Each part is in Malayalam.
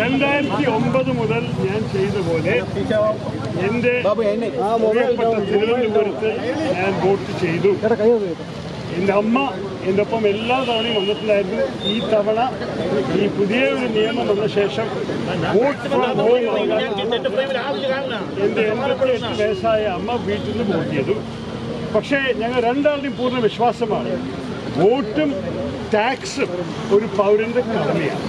രണ്ടായിരത്തി ഒമ്പത് മുതൽ ഞാൻ ചെയ്ത പോലെ എന്റെ പ്രിയപ്പെട്ട തിരുവനന്തപുരത്ത് ഞാൻ വോട്ട് ചെയ്തു. എന്റെ അമ്മ എന്റെ ഒപ്പം എല്ലാ തവണയും വന്നിട്ടുണ്ടായിരുന്നു. ഈ തവണ ഈ പുതിയ ഒരു നിയമം വന്ന ശേഷം വോട്ട് ഫ്രം ഹോം എന്റെ എൺപത്തിയെട്ട് വയസ്സായ അമ്മ വീട്ടിൽ നിന്ന് വോട്ട് ചെയ്തു. പക്ഷേ ഞങ്ങൾ രണ്ടാളുടെയും പൂർണ വിശ്വാസമാണ്. വോട്ടും ടാക്സും ഒരു പൗരന്റെ കടമയാണ്.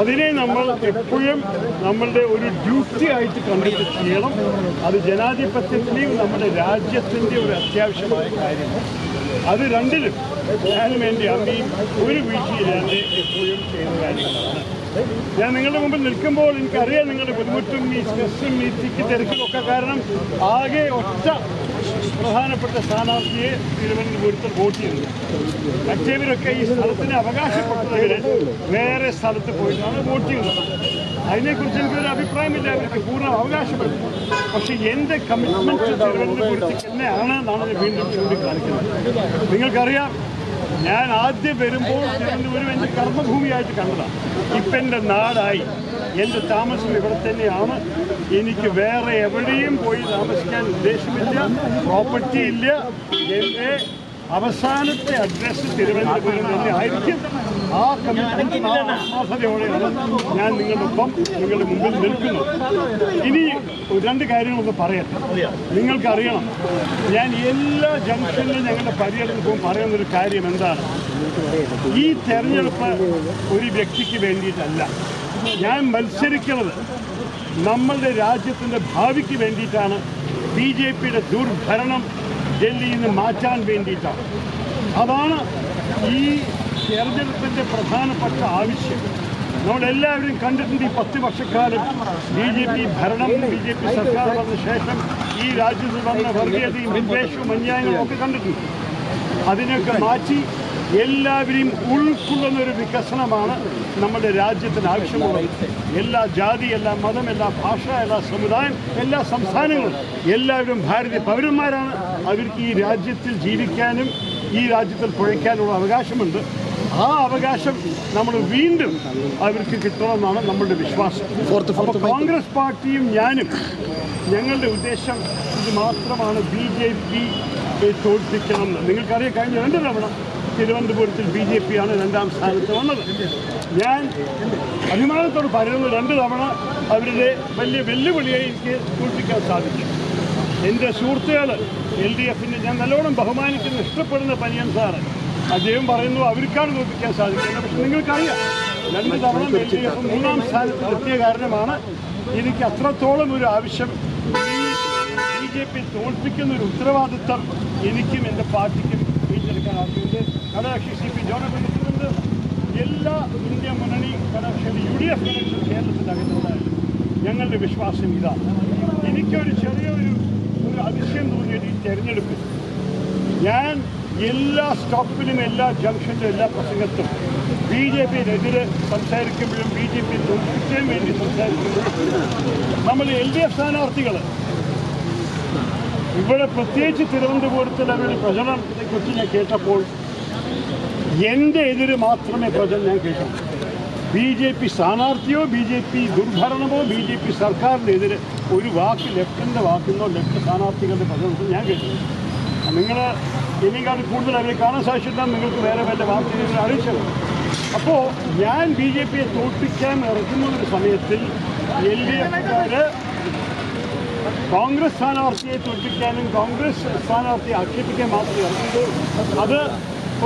അതിനെ നമ്മൾ എപ്പോഴും നമ്മളുടെ ഒരു ഡ്യൂട്ടി ആയിട്ട് കണ്ടിട്ട് ചെയ്യണം. അത് ജനാധിപത്യത്തിന്റെയും നമ്മുടെ രാജ്യത്തിന്റെ ഒരു അത്യാവശ്യമായ കാര്യമാണ്. അത് രണ്ടിലും ഞാനും എന്റെ അമ്മയും ഒരു വീഴ്ചയില്ലാതെ എപ്പോഴും ചെയ്യുന്ന കാര്യങ്ങളാണ്. ഞാൻ നിങ്ങളുടെ മുമ്പിൽ നിൽക്കുമ്പോൾ എനിക്കറിയാം നിങ്ങളുടെ ബുദ്ധിമുട്ടും ഈ സ്ട്രെസ്സും ഈ തിക്ക് തിരക്കും ഒക്കെ കാരണം ആകെ ഒറ്റ പ്രധാനപ്പെട്ട സ്ഥാനാർത്ഥിയെ തിരുവനന്തപുരത്ത് വോട്ട് ചെയ്തു. മറ്റേവരൊക്കെ ഈ സ്ഥലത്തിന് അവകാശപ്പെട്ടവര് വേറെ സ്ഥലത്ത് പോയിട്ടാണ് വോട്ട് ചെയ്യുന്നത് അതിനെക്കുറിച്ച് എനിക്കൊരു അഭിപ്രായമില്ല അവർക്ക് പൂർണ അവകാശമുണ്ട് പക്ഷേ എന്റെ കമ്മിറ്റ്മെന്റ് തിരുവനന്തപുരത്തേക്ക് തന്നെയാണ് എന്നാണ് വീണ്ടും ചൂണ്ടിക്കാണിക്കുന്നത്. നിങ്ങൾക്കറിയാം ഞാൻ ആദ്യം വരുമ്പോൾ തിരുവനന്തപുരം എന്റെ കർമ്മഭൂമിയായിട്ട് കണ്ടതാണ് ഇപ്പം എന്റെ നാടായി. എന്റെ താമസം ഇവിടെ തന്നെയാണ്. എനിക്ക് വേറെ എവിടെയും പോയി താമസിക്കാൻ ഉദ്ദേശമില്ല പ്രോപ്പർട്ടി ഇല്ല. എന്റെ അവസാനത്തെ അഡ്രസ്സ് തിരുവനന്തപുരം തന്നെ ആയിരിക്കും. ആ ഞാൻ നിങ്ങളുടെ ഒപ്പം നിങ്ങളുടെ മുമ്പിൽ നിൽക്കുന്നു ഇനി രണ്ട് കാര്യങ്ങളൊന്ന് പറയട്ടെ നിങ്ങൾക്കറിയണം ഞാൻ എല്ലാ ജംഗ്ഷനിലും ഞങ്ങളുടെ പര്യടനവും പറയുന്നൊരു കാര്യം എന്താണ്? ഈ തെരഞ്ഞെടുപ്പ് ഒരു വ്യക്തിക്ക് വേണ്ടിയിട്ടല്ല. ഞാൻ മത്സരിക്കുന്നത് നമ്മളുടെ രാജ്യത്തിന്റെ ഭാവിക്ക് വേണ്ടിയിട്ടാണ്. ബി ജെ പിയുടെ ദുർഭരണം ഡൽഹിയിൽ നിന്ന് മാറ്റാൻ വേണ്ടിയിട്ടാണ്. അതാണ് ഈ തെരഞ്ഞെടുപ്പിന്റെ പ്രധാനപ്പെട്ട ആവശ്യം. നമ്മളെല്ലാവരും കണ്ടിട്ടുണ്ട് ഈ പത്ത് വർഷക്കാലം ബി ജെ പി ഭരണം ബി ജെ പി സർക്കാർ വന്ന ശേഷം ഈ രാജ്യത്ത് വന്ന വർഗീയതയും വിദ്വേഷവും അന്യായങ്ങളും ഒക്കെ കണ്ടിട്ടുണ്ട്. അതിനൊക്കെ മാറ്റി എല്ലാവരെയും ഉൾക്കൊള്ളുന്ന ഒരു വികസനമാണ് നമ്മുടെ രാജ്യത്തിന് ആവശ്യമുള്ളത്. എല്ലാ ജാതി എല്ലാ മതം എല്ലാ ഭാഷ എല്ലാ സമുദായം എല്ലാ സംസ്ഥാനങ്ങളും എല്ലാവരും ഭാരതീയ പൗരന്മാരാണ്. അവർക്ക് ഈ രാജ്യത്തിൽ ജീവിക്കാനും ഈ രാജ്യത്തിൽ പുഴയ്ക്കാനുള്ള അവകാശമുണ്ട്. ആ അവകാശം നമ്മൾ വീണ്ടും അവർക്ക് കിട്ടണമെന്നാണ് നമ്മളുടെ വിശ്വാസം. അപ്പോൾ കോൺഗ്രസ് പാർട്ടിയും ഞാനും ഞങ്ങളുടെ ഉദ്ദേശം ഇത് മാത്രമാണ് ബി ജെ പി തോൽപ്പിക്കണം നിങ്ങൾക്കറിയാം കഴിഞ്ഞ രണ്ട് തവണ തിരുവനന്തപുരത്തിൽ ബി ജെ പി ആണ് രണ്ടാം സ്ഥാനത്ത് വന്നത്. ഞാൻ അഭിമാനത്തോട് പറയുന്നത് രണ്ട് തവണ അവരുടെ വലിയ വെല്ലുവിളിയായി എനിക്ക് തോൽപ്പിക്കാൻ സാധിച്ചു. എന്റെ സുഹൃത്തുക്കൾ എൽ ഡി എഫിന്റെ ഞാൻ നല്ലോണം ബഹുമാനിക്കുന്ന ഇഷ്ടപ്പെടുന്ന പനിയൻ സാറ്. അദ്ദേഹം പറയുന്നു അവർക്കാണ് തോൽപ്പിക്കാൻ സാധിക്കുന്നത്. പക്ഷെ നിങ്ങൾക്കറിയാം രണ്ട് തവണ എൽ ഡി എഫ് മൂന്നാം സ്ഥാനത്ത് എത്തിയ കാരണമാണ് എനിക്ക് അത്രത്തോളം ഒരു ആവശ്യം. ബി ജെ പി തോൽപ്പിക്കുന്ന ഒരു ഉത്തരവാദിത്തം എനിക്കും എന്റെ പാർട്ടിക്കും ഏറ്റെടുക്കാൻ ആവശ്യമുണ്ട് കടാക്ഷി സി പി നിൽക്കുന്നുണ്ട് എല്ലാ ഇന്ത്യ മുന്നണി കടാക്ഷിയുടെ യു ഡി എഫ് കണക്ഷൻ കേരളത്തിനകത്തുണ്ടായാലും ഞങ്ങളുടെ വിശ്വാസം ഇതാണ് എനിക്കൊരു ചെറിയൊരു ഒരു അതിശയം തോന്നിയത് ഈ തെരഞ്ഞെടുപ്പിൽ. ഞാൻ എല്ലാ സ്റ്റോപ്പിലും എല്ലാ ജംഗ്ഷനിലും എല്ലാ പ്രസംഗത്തും ബി ജെ പിയിലെതിരെ സംസാരിക്കുമ്പോഴും ബി ജെ പി തോൽപ്പിക്കാൻ വേണ്ടി സംസാരിക്കുമ്പോഴും നമ്മൾ എൽ ഡി എഫ് സ്ഥാനാർത്ഥികൾ ഇവിടെ പ്രത്യേകിച്ച് തിരുവനന്തപുരത്തിൽ അവരുടെ പ്രചരണത്തെക്കുറിച്ച് ഞാൻ കേട്ടപ്പോൾ എന്റെ എതിര് മാത്രമേ പ്രചരണം ഞാൻ കേട്ടുള്ളൂ ബി ജെ പി സ്ഥാനാർത്ഥിയോ ബി ജെ പി ദുർഭരണമോ ബി ജെ പി സർക്കാരിനെതിരെ ഒരു വാക്ക് ലെഫ്റ്റിന്റെ നിന്നോ ലെഫ്റ്റ് സ്ഥാനാർത്ഥികളുടെ പ്രചരണത്തിൽ ഞാൻ കേട്ടു നിങ്ങൾ ഇതിനേക്കാൾ കൂടുതൽ അവരെ കാണാൻ സാധിച്ചില്ല നിങ്ങൾക്ക് വേറെ വേറെ വാർത്തകൾ അറിയിച്ചത്. അപ്പോൾ ഞാൻ ബി ജെ പിയെ തോൽപ്പിക്കാൻ ഇറക്കുന്ന ഒരു സമയത്തിൽ എൽ ഡി എഫുകാർ കോൺഗ്രസ് സ്ഥാനാർത്ഥിയെ തോൽപ്പിക്കാനും കോൺഗ്രസ് സ്ഥാനാർത്ഥിയെ ആക്ഷേപിക്കാൻ മാത്രമേ ഇറങ്ങുന്നത് അത്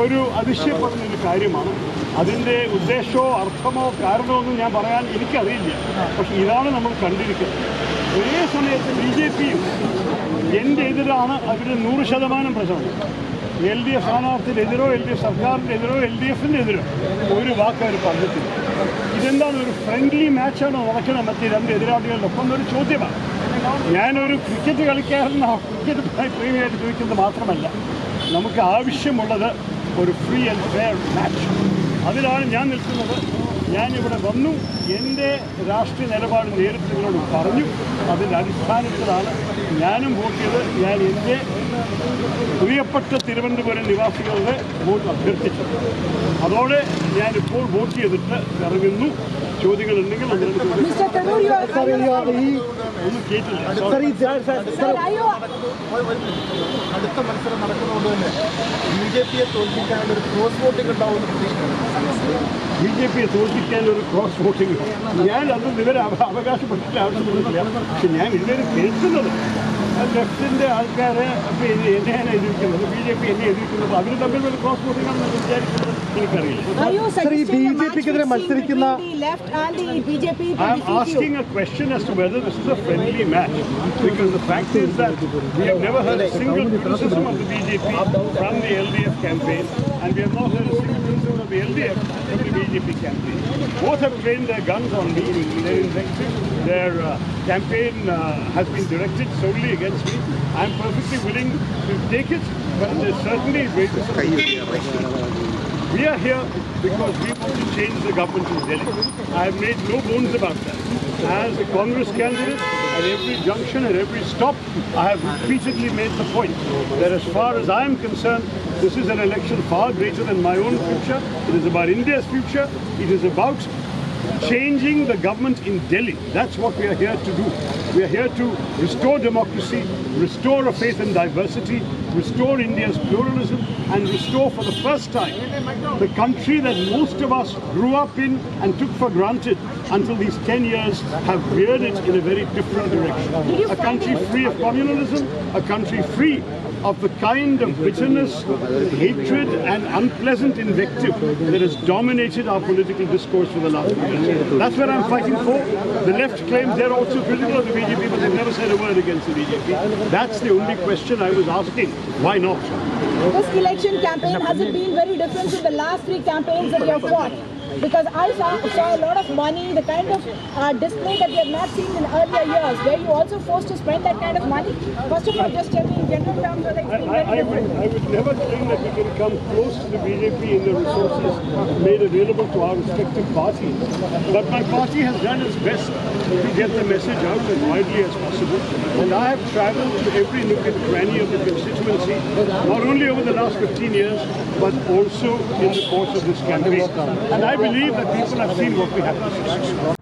ഒരു അതിശയപ്പെടുന്ന ഒരു കാര്യമാണ്. അതിന്റെ ഉദ്ദേശമോ അർത്ഥമോ കാരണമോ ഒന്നും ഞാൻ പറയാൻ എനിക്കറിയില്ല. പക്ഷെ ഇതാണ് നമ്മൾ കണ്ടിരിക്കുന്നത്. ഒരേ സമയത്ത് ബി ജെ പിയും എന്റെ എതിരാണ് അവരുടെ നൂറ് ശതമാനം പ്രചരണം? എൽ ഡി എഫ് സ്ഥാനാർത്ഥിനെതിരോ എൽ ഡി എഫ് സർക്കാരിനെതിരോ എൽ ഡി എഫിന്റെ എതിരോ ഒരു വാക്ക് അവർ പറഞ്ഞിട്ടില്ല. ഇതെന്താണ് ഒരു ഫ്രണ്ട്ലി മാച്ചാണോ നടക്കുന്നത്? മറ്റ് രണ്ട് എതിരാളികളുടെ ഒപ്പം ഒരു ചോദ്യമാണ്. ഞാനൊരു ക്രിക്കറ്റ് കളിക്കാരനോ. ക്രിക്കറ്റ് പ്രേമിയായിട്ട് ചോദിക്കുന്നത് മാത്രമല്ല. നമുക്ക് ആവശ്യമുള്ളത് ഒരു ഫ്രീ ആൻഡ് ഫെയർ മാച്ച് അതിലാണ് ഞാൻ നിൽക്കുന്നത്. ഞാനിവിടെ വന്നു. എന്റെ രാഷ്ട്രീയ നിലപാട് നേരിട്ട് നിങ്ങളോട് പറഞ്ഞു. അതിന്റെ അടിസ്ഥാനത്തിലാണ് ഞാനും വോട്ട് ചെയ്ത് ഞാൻ എന്റെ പ്രിയപ്പെട്ട തിരുവനന്തപുരം നിവാസികളുടെ വോട്ട് അഭ്യർത്ഥിച്ചത്. അതോടെ ഞാനിപ്പോൾ വോട്ട് ചെയ്തിട്ട് ഇറങ്ങുന്നു. ചോദ്യങ്ങൾ ഉണ്ടെങ്കിൽ ഒന്ന് കേട്ടില്ല. അടുത്ത മത്സരം നടക്കുന്നതുകൊണ്ട് തന്നെ ബി ജെ പിയെ തോൽപ്പിക്കാനുള്ള ഒരു ക്രോസ് വോട്ടിംഗ് ഉണ്ടാവുമെന്ന് പ്രതീക്ഷിക്കുന്നു. ബി ജെ പിയെ തോൽപ്പിക്കാൻ ഒരു ക്രോസ് വോട്ടിംഗ് ഞാൻ അതൊന്നും ഇവരെ അവകാശപ്പെട്ടിട്ടില്ല അവകാശപ്പെട്ടിട്ട് ആവശ്യമൊന്നുമില്ല പക്ഷെ ഞാൻ ഇതുവരെ കേൾക്കുന്നത് ലെഫ്റ്റിന്റെ ആൾക്കാരെ എന്നെയാണ് എഴുതിക്കുന്നത് ബി ജെ പി എന്നെ എഴുതിക്കുന്നത് അവർ തമ്മിൽ ഒരു ക്രോസ് മോട്ടിംഗ് വിചാരിക്കുന്നത് എനിക്കറിയില്ല. LDF BJP campaign. Both have trained their guns on me. They're invective. Their uh, campaign uh, has been directed solely against me. I'm perfectly willing to take it, but there's certainly ways we are here because we want to change the government in Delhi. I have made no bones about that. As a Congress candidate, at every junction, at every stop, I have repeatedly made the point that as far as I am concerned, this is an election far greater than my own future. It is about India's future. It is about changing the government in Delhi. That's what we are here to do. We are here to restore democracy, restore a faith in diversity, restore India's pluralism, and restore for the first time the country that most of us grew up in and took for granted until these 10 years have veered it in a very different direction. A country free of communalism, a country free of the kind of bitterness, hatred, and unpleasant invective that has dominated our political discourse for the last years. That's what I'm fighting for. The left claims they're also critical of the BJP, but they've never said a word against the BJP. That's the only question I was asking. Why not? This election campaign has it been very different from the last three campaigns that you have fought? Because I saw, saw a lot of money, the kind of uh, display that we have not seen in earlier years, where you also forced to spend that kind of money. First of all, just tell me in general terms whether it's I, been I, I, would. I would never claim that we can come close to the BJP in the resources made available to our respective parties. But my party has done its best to get the message out as widely as possible. And I have traveled to every nook and cranny of the constituency, not only over the last 15 years, but also in the course of this campaign. And I believe that people have seen what we have.